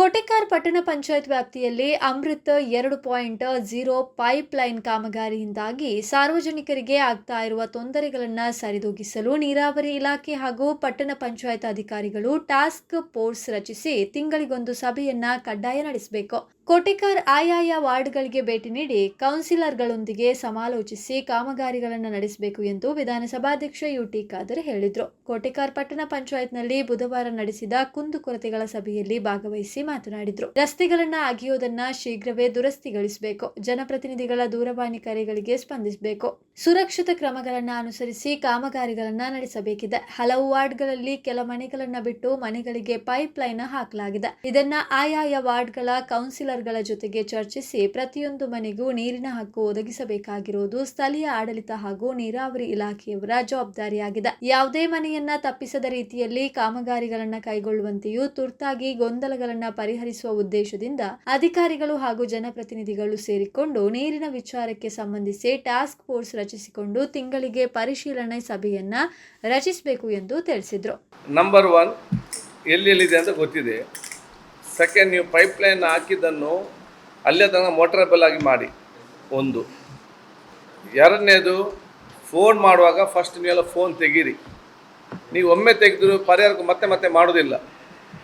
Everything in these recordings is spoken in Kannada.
ಕೋಟೆಕಾರ್ ಪಟ್ಟಣ ಪಂಚಾಯತ್ ವ್ಯಾಪ್ತಿಯಲ್ಲಿ ಅಮೃತ್ ಎರಡು ಪಾಯಿಂಟ್ ಜೀರೋ ಪೈಪ್ ಲೈನ್ ಕಾಮಗಾರಿಯಿಂದಾಗಿ ಸಾರ್ವಜನಿಕರಿಗೆ ಆಗ್ತಾ ಇರುವ ತೊಂದರೆಗಳನ್ನು ಸರಿದೂಗಿಸಲು ನೀರಾವರಿ ಇಲಾಖೆ ಹಾಗೂ ಪಟ್ಟಣ ಪಂಚಾಯತ್ ಅಧಿಕಾರಿಗಳು ಟಾಸ್ಕ್ ಫೋರ್ಸ್ ರಚಿಸಿ ತಿಂಗಳಿಗೊಂದು ಸಭೆಯನ್ನ ಕಡ್ಡಾಯ ನಡೆಸಬೇಕು. ಕೋಟೆಕಾರ್ ಆಯಾಯ ವಾರ್ಡ್ಗಳಿಗೆ ಭೇಟಿ ನೀಡಿ ಕೌನ್ಸಿಲರ್ಗಳೊಂದಿಗೆ ಸಮಾಲೋಚಿಸಿ ಕಾಮಗಾರಿಗಳನ್ನು ನಡೆಸಬೇಕು ಎಂದು ವಿಧಾನಸಭಾಧ್ಯಕ್ಷ ಯುಟಿ ಖಾದರ್ ಹೇಳಿದರು. ಕೋಟೆಕಾರ್ ಪಟ್ಟಣ ಪಂಚಾಯತ್ನಲ್ಲಿ ಬುಧವಾರ ನಡೆಸಿದ ಕುಂದುಕೊರತೆಗಳ ಸಭೆಯಲ್ಲಿ ಭಾಗವಹಿಸಿ ಮಾತನಾಡಿದರು. ರಸ್ತೆಗಳನ್ನು ಅಗೆಯೋದನ್ನ ಶೀಘ್ರವೇ ದುರಸ್ತಿಗೊಳಿಸಬೇಕು. ಜನಪ್ರತಿನಿಧಿಗಳ ದೂರವಾಣಿ ಕರೆಗಳಿಗೆ ಸ್ಪಂದಿಸಬೇಕು. ಸುರಕ್ಷಿತ ಕ್ರಮಗಳನ್ನು ಅನುಸರಿಸಿ ಕಾಮಗಾರಿಗಳನ್ನು ನಡೆಸಬೇಕಿದೆ. ಹಲವು ವಾರ್ಡ್ಗಳಲ್ಲಿ ಕೆಲ ಮನೆಗಳನ್ನು ಬಿಟ್ಟು ಮನೆಗಳಿಗೆ ಪೈಪ್ ಲೈನ್ ಹಾಕಲಾಗಿದೆ. ಇದನ್ನ ಆಯಾಯ ವಾರ್ಡ್ಗಳ ಕೌನ್ಸಿಲರ್ಗಳ ಜೊತೆಗೆ ಚರ್ಚಿಸಿ ಪ್ರತಿಯೊಂದು ಮನೆಗೂ ನೀರಿನ ಹಕ್ಕು ಒದಗಿಸಬೇಕಾಗಿರುವುದು ಸ್ಥಳೀಯ ಆಡಳಿತ ಹಾಗೂ ನೀರಾವರಿ ಇಲಾಖೆಯವರ ಜವಾಬ್ದಾರಿಯಾಗಿದೆ. ಯಾವುದೇ ಮನೆಯನ್ನ ತಪ್ಪಿಸದ ರೀತಿಯಲ್ಲಿ ಕಾಮಗಾರಿಗಳನ್ನ ಕೈಗೊಳ್ಳುವಂತೆಯೂ ತುರ್ತಾಗಿ ಗೊಂದಲಗಳನ್ನ ಪರಿಹರಿಸುವ ಉದ್ದೇಶದಿಂದ ಅಧಿಕಾರಿಗಳು ಹಾಗೂ ಜನಪ್ರತಿನಿಧಿಗಳು ಸೇರಿಕೊಂಡು ನೀರಿನ ವಿಚಾರಕ್ಕೆ ಸಂಬಂಧಿಸಿ ಟಾಸ್ಕ್ ಫೋರ್ಸ್ ರಚಿಸಿಕೊಂಡು ತಿಂಗಳಿಗೆ ಪರಿಶೀಲನೆ ಸಭೆಯನ್ನ ರಚಿಸಬೇಕು ಎಂದು ತಿಳಿಸಿದರು. ನಂಬರ್ ಒನ್ ಎಲ್ಲೆಲ್ಲಿದೆ ಅಂತ ಗೊತ್ತಿದೆ. ಸೆಕೆಂಡ್ ನೀವು ಪೈಪ್ಲೈನ್ ಹಾಕಿದ್ದನ್ನು ಅಲ್ಲೇ ತನಕ ಮೋಟ್ರಬಲ್ ಆಗಿ ಮಾಡಿ. ಒಂದು. ಎರಡನೇದು ಫೋನ್ ಮಾಡುವಾಗ ಫಸ್ಟ್ ನೀವೆಲ್ಲ ಫೋನ್ ತೆಗೀರಿ. ನೀವು ಒಮ್ಮೆ ತೆಗೆದ್ರು ಪರಿಹಾರಕ್ಕೂ ಮತ್ತೆ ಮತ್ತೆ ಮಾಡೋದಿಲ್ಲ.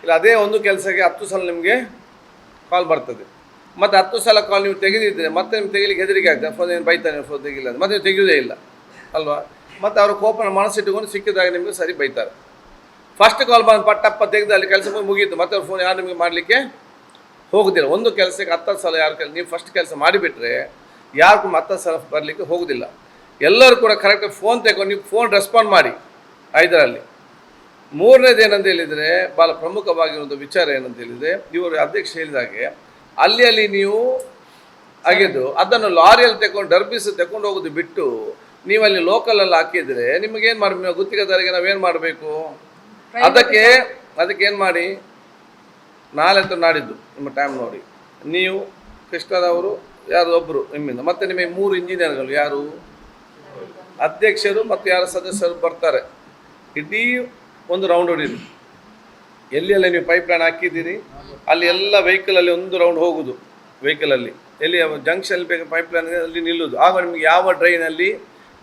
ಇಲ್ಲ, ಅದೇ ಒಂದು ಕೆಲಸಕ್ಕೆ ಹತ್ತು ಸಲ ನಿಮಗೆ ಕಾಲ್ ಬರ್ತದೆ. ಮತ್ತು ಹತ್ತು ಸಲ ಕಾಲ್ ನೀವು ತೆಗೆದಿದ್ದರೆ ಮತ್ತೆ ನಿಮ್ಗೆ ತೆಗಿಲಿಕ್ಕೆ ಹೆದರಿಕೆ ಆಗ್ತದೆ. ಫೋನ್ ಏನು ಬೈತಾನೆ ಫೋನ್ ತೆಗಿಲ್ಲ ಮತ್ತೆ ನೀವು ತೆಗೆಯೋದೇ ಇಲ್ಲ. ಅಲ್ವಾ? ಮತ್ತು ಅವರು ಕೋಪನ ಮನಸ್ಸಿಟ್ಟುಕೊಂಡು ಸಿಕ್ಕಿದಾಗ ನಿಮಗೆ ಸರಿ ಬೈತಾರೆ. ಫಸ್ಟ್ ಕಾಲ್ ಬಂದು ಪಟ್ಟಪ್ಪ ತೆಗೆದು ಅಲ್ಲಿ ಕೆಲಸ ಮುಗಿಯಿತು ಮತ್ತೆ ಫೋನ್ ಯಾರು ನಿಮಗೆ ಮಾಡಲಿಕ್ಕೆ? ಹೋಗೋದಿಲ್ಲ. ಒಂದು ಕೆಲಸಕ್ಕೆ ಹತ್ತತ್ತು ಸಲ ಯಾರು ಕೆಲಸ ನೀವು ಫಸ್ಟ್ ಕೆಲಸ ಮಾಡಿಬಿಟ್ರೆ ಯಾರಿಗೂ ಹತ್ತತ್ತು ಸಲ ಬರಲಿಕ್ಕೆ ಹೋಗೋದಿಲ್ಲ. ಎಲ್ಲರೂ ಕೂಡ ಕರೆಕ್ಟಾಗಿ ಫೋನ್ ತೆಗೊಂಡು ನೀವು ಫೋನ್ ರೆಸ್ಪಾಂಡ್ ಮಾಡಿ ಐದರಲ್ಲಿ. ಮೂರನೇದು ಏನಂತ ಹೇಳಿದರೆ ಭಾಳ ಪ್ರಮುಖವಾಗಿರುವಂಥ ವಿಚಾರ ಏನಂತ ಹೇಳಿದರೆ, ಇವರು ಅಧ್ಯಕ್ಷ ಹೇಳಿದಾಗೆ ಅಲ್ಲಿ ಅಲ್ಲಿ ನೀವು ಅಗೆದು ಅದನ್ನು ಲಾರಿಯಲ್ಲಿ ತೆಕೊಂಡು ಡರ್ಬಿಸ್ ತಗೊಂಡು ಹೋಗೋದು ಬಿಟ್ಟು ನೀವಲ್ಲಿ ಲೋಕಲಲ್ಲಿ ಹಾಕಿದರೆ ನಿಮಗೇನು ಮಾಡಬೇಕು ಗುತ್ತಿಗೆದಾರಿಗೆ ನಾವೇನು ಮಾಡಬೇಕು? ಅದಕ್ಕೆ ಅದಕ್ಕೆ ಏನು ಮಾಡಿ? ನಾಳೆ ಅಂತ ನಾಡಿದ್ದು ನಿಮ್ಮ ಟೈಮ್ ನೋಡಿ. ನೀವು ಕೃಷ್ಣರವರು ಯಾರು ಒಬ್ಬರು ನಿಮ್ಮಿಂದ. ಮತ್ತೆ ನಿಮಗೆ ಮೂರು ಇಂಜಿನಿಯರ್ಗಳು ಯಾರು? ಅಧ್ಯಕ್ಷರು ಮತ್ತು ಯಾರು ಸದಸ್ಯರು ಬರ್ತಾರೆ. ಇಡೀ ಒಂದು ರೌಂಡ್ ಹೊಡೀರಿ. ಎಲ್ಲೆಲ್ಲ ನೀವು ಪೈಪ್ ಲೈನ್ ಹಾಕಿದ್ದೀರಿ ಅಲ್ಲಿ ಎಲ್ಲ ವೆಹಿಕಲಲ್ಲಿ ಒಂದು ರೌಂಡ್ ಹೋಗುದು ವೆಹಿಕಲಲ್ಲಿ ಎಲ್ಲಿ ಜಂಕ್ಷನ್ ಬೇಕು ಪೈಪ್ ಲೈನ್ ಅಲ್ಲಿ ನಿಲ್ಲುದು. ಆಗ ನಿಮಗೆ ಯಾವ ಡ್ರೈನಲ್ಲಿ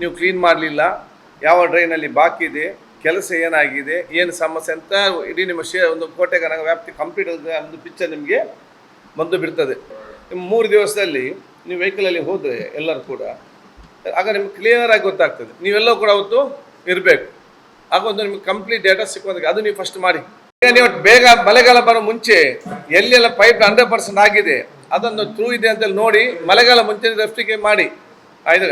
ನೀವು ಕ್ಲೀನ್ ಮಾಡಲಿಲ್ಲ ಯಾವ ಡ್ರೈನಲ್ಲಿ ಬಾಕಿ ಇದೆ ಕೆಲಸ ಏನಾಗಿದೆ, ಏನು ಸಮಸ್ಯೆ ಅಂತ ಇಡೀ ನಿಮ್ಮ ಶೇ, ಒಂದು ಕೋಟೆ ಕನಕ ವ್ಯಾಪ್ತಿ ಕಂಪ್ಲೀಟ್ ಒಂದು ಪಿಕ್ಚರ್ ನಿಮಗೆ ಬಂದು ಬಿಡ್ತದೆ. ಮೂರು ದಿವಸದಲ್ಲಿ ನೀವು ವೆಹಿಕಲಲ್ಲಿ ಹೋದರೆ ಎಲ್ಲರೂ ಕೂಡ, ಆಗ ನಿಮ್ಗೆ ಕ್ಲಿಯರಾಗಿ ಗೊತ್ತಾಗ್ತದೆ. ನೀವೆಲ್ಲ ಕೂಡ ಅವತ್ತು ಇರಬೇಕು. ಆಗ ಒಂದು ನಿಮ್ಗೆ ಕಂಪ್ಲೀಟ್ ಡೇಟಾ ಸಿಕ್ಕೋದಕ್ಕೆ ಅದು ನೀವು ಫಸ್ಟ್ ಮಾಡಿ. ಈಗ ನೀವು ಬೇಗ ಮಳೆಗಾಲ ಬರೋ ಮುಂಚೆ ಎಲ್ಲೆಲ್ಲ ಪೈಪ್ ಹಂಡ್ರೆಡ್ ಪರ್ಸೆಂಟ್ ಆಗಿದೆ, ಅದನ್ನು ಥ್ರೂ ಇದೆ ಅಂತೇಳಿ ನೋಡಿ, ಮಳೆಗಾಲ ಮುಂಚೆ ರೆಫ್ಟಿಗೆ ಮಾಡಿ. ಆಯ್ತು?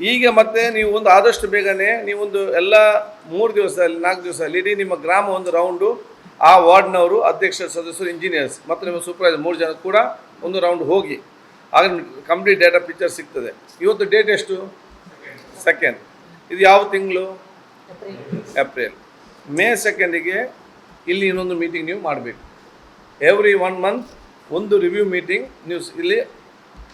ಈಗ ಮತ್ತೆ ನೀವು ಒಂದು ಆದಷ್ಟು ಬೇಗನೆ ನೀವೊಂದು ಎಲ್ಲ ಮೂರು ದಿವಸದಲ್ಲಿ, ನಾಲ್ಕು ದಿವಸದಲ್ಲಿ ಇಡೀ ನಿಮ್ಮ ಗ್ರಾಮ ಒಂದು ರೌಂಡು, ಆ ವಾರ್ಡ್ನವರು, ಅಧ್ಯಕ್ಷ, ಸದಸ್ಯರು ಇಂಜಿನಿಯರ್ಸ್ ಮತ್ತು ನಿಮ್ಮ ಸೂಪರ್ವೈಸರ್ ಮೂರು ಜನ ಕೂಡ ಒಂದು ರೌಂಡ್ ಹೋಗಿ, ಆಗ ಕಂಪ್ಲೀಟ್ ಡೇಟಾ ಪಿಕ್ಚರ್ ಸಿಗ್ತದೆ. ಇವತ್ತು ಡೇಟ್ ಎಷ್ಟು? ಸೆಕೆಂಡ್ ಇದು ಯಾವ ತಿಂಗಳು? ಏಪ್ರಿಲ್ ಮೇ ಸೆಕೆಂಡಿಗೆ ಇಲ್ಲಿ ಇನ್ನೊಂದು ಮೀಟಿಂಗ್ ನೀವು ಮಾಡಬೇಕು. ಎವ್ರಿ ಒನ್ ಮಂತ್ ಒಂದು ರಿವ್ಯೂ ಮೀಟಿಂಗ್ ನೀವು ಇಲ್ಲಿ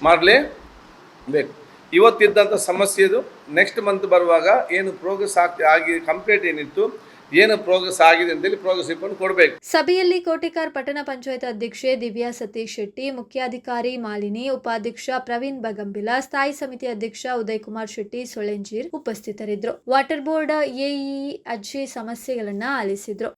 ಮಾಡಲೇಬೇಕು. ಇವತ್ತಿದ್ದಂಥ ಸಮಸ್ಯೆ ಇದು. ನೆಕ್ಸ್ಟ್ ಮಂತ್ ಬರುವಾಗ ಏನು ಪ್ರೋಗ್ರೆಸ್ ಆಗ್ತಿ, ಆಗಿ ಕಂಪ್ಲೀಟ್ ಏನಿತ್ತು, ಏನು ಪ್ರೋಗ್ರೆಸ್ ಆಗಿದೆ ಅಂತೇಳಿ ಪ್ರೋಗ್ರೆಸ್ ರಿಪೋರ್ಟ್ ಕೊಡಬೇಕು. ಸಭೆಯಲ್ಲಿ ಕೋಟಿಕಾರ್ ಪಟ್ಟಣ ಪಂಚಾಯತ್ ಅಧ್ಯಕ್ಷೆ ದಿವ್ಯಾ ಸತೀಶ್ ಶೆಟ್ಟಿ, ಮುಖ್ಯಾಧಿಕಾರಿ ಮಾಲಿನಿ, ಉಪಾಧ್ಯಕ್ಷ ಪ್ರವೀಣ್ ಬಗಂಬಿಲ, ಸ್ಥಾಯಿ ಸಮಿತಿ ಅಧ್ಯಕ್ಷ ಉದಯ್ ಕುಮಾರ್ ಶೆಟ್ಟಿ ಸೊಳೆಂಜೀರ್ ಉಪಸ್ಥಿತರಿದ್ದರು. ವಾಟರ್ ಬೋರ್ಡ್ ಎಇ ಅಜ್ಜಿ ಸಮಸ್ಯೆಗಳನ್ನ ಆಲಿಸಿದ್ರು.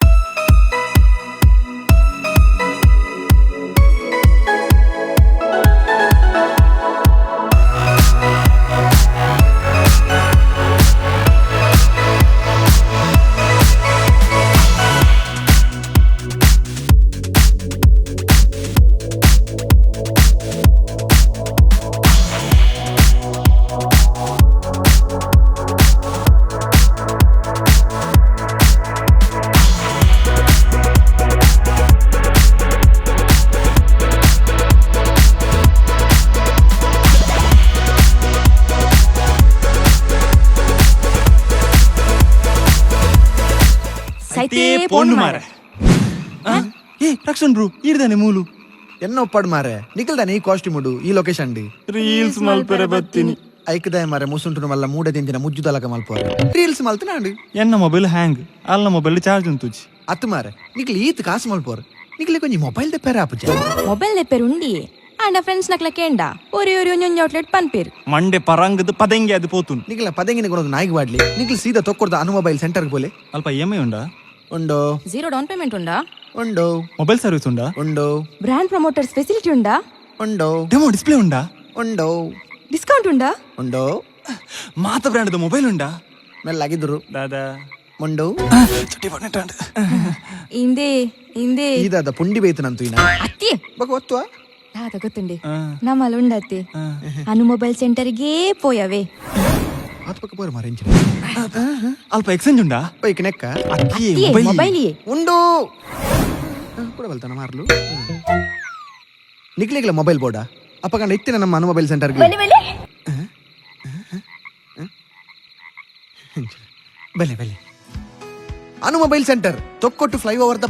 பொண்ணு மாற ಏ ರಕ್ಷನ್ బ్రో ఈడదానే ಮೂಲು. ಎನ್ನ ఒప్పాడు ಮಾರೆ. నిఖిల్దానే ಈ ಕಾಸ್ಟ್ಯೂಮ್ ఉడు ಈ ಲೊಕೇಶನ್ డి ರೀಲ್ಸ್ ಮಲ್ಪರೆ ಬತ್ತೀನಿ ಐಕದಾಯ ಮಾರೆ ಮೂಸುಂಟುನ ವಲ್ಲ ಮೂಡೆ ದಿಂದಿನ ಮುಜ್ಜು ತಲಕ ರೀಲ್ಸ್ ಮಲ್ತನಾಂಡು ಎನ್ನ ಮೊಬೈಲ್ ಹ್ಯಾಂಗ್ ಅಲ್ಲ ಮೊಬೈಲ್ ಚಾರ್ಜ್ ಉಂತುಜಿ ಅತ್ತು ಮಾರೆ ನಿಖಿಲ್ ಈತ್ ಕಾಸು ಮಲ್ಪೋರು ನಿಖಿಲ್ కొంచెం మొబైల్ తెప్పారు ఆపుజ ಮೊಬೈಲ್ ನೆಪ್ಪೇರು ಉಂಡಿ ಆಂಡ ಫ್ರೆಂಡ್ಸ್ ನಕ್ಲ ಕೇಂಡ. ಒರಿ ಒರಿ ಒಂಜೊಂಜಿ ಔಟ್ಲೆಟ್ ಪನ್ಪೇರು. ಮಂಡೆ ಪರಂಗದ ಪದಂಗೆ ಅದು పోతుంది ನಿಖಿಲ ಪದಂಗಿನ ಕೊಡೋದು ನಾಯಿಗೆ ಬಾಡ್ಲಿ ನಿಖಿಲ್ ಸೀದಾ ತೊಕ್ಕೊಡ್ದ ಅನು ಮೊಬೈಲ್ ಸೆಂಟರ್ಗೆ ಬೋಲೆ ಅಲ್ಪ ಏಮೈ ಉಂಡಾ? ಉಂಡೋ ಜೀರೋ ಡೌನ್ ಪೇಮೆಂಟ್ ಉಂಡಾ ಉಂಡೋ ಮೊಬೈಲ್ ಸರ್ವಿಸ್ ಉಂಡಾ ಉಂಡೋ ಬ್ರ್ಯಾಂಡ್ ಪ್ರಮೋಟರ್ಸ್ ಫೆಸಿಲಿಟಿ ಉಂಡಾ ಉಂಡೋ ಡೆಮೋ ಡಿಸ್ಪ್ಲೇ ಉಂಡಾ ಉಂಡೋ ಡಿಸ್ಕೌಂಟ್ ಉಂಡಾ ಉಂಡೋ ಮಾತ ಬ್ರ್ಯಾಂಡ್ ಮೊಬೈಲ್ ಉಂಡಾ ಮೆಲ್ಲಾಗಿದ್ರು ದಾದಾ ಉಂಡು ಚುಟ್ಟಿ ಬಣ್ಣಟಾಂಡ್ ಇಂದೇ ಇಂದೇ ಈದಾದ ಪುಂಡಿ ಬೇಯ್ತನಂತು ಇನ್ನ ಅತ್ತಿ ಬಗ ಒತ್ತುವ ದಾದ ಗೊತ್ತುಂಡೆ ನಮ್ಮಲ್ಲಿ ಉಂಡತ್ತಿ ಅನು ಮೊಬೈಲ್ ಸೆಂಟರ್ಗೆ ಪೋಯವೆ ಆತ ಪಕ್ಕ ಬೋರ್ ಮಾರೇಂಚ ಅಲ್ಪ ಎಕ್ಸ್ಚೇಂಜ್ ಉಂಡಾ ಬೈಕ್ ನೆಕ್ಕ ಅಕ್ಕಿ ಅತ್ತಿ ಮೊಬೈಲ್ ಮೊಬೈಲಿಯೇ ಉಂಡು ಕೂಡ ಬಲ್ತಾನ ಮಾರ್ಲು ನಿಕ್ಲಿಗ್ಲ ಮೊಬೈಲ್ ಬೋರ್ಡ ಅಪ್ಪ ಕಂಡ ಇತ್ತಿನ ನಮ್ಮ ಅನು ಮೊಬೈಲ್ ಸೆಂಟರ್ಗೆ ಬಲೆ ಬಲೆ ಅನು mobile centre Thokkottu fly over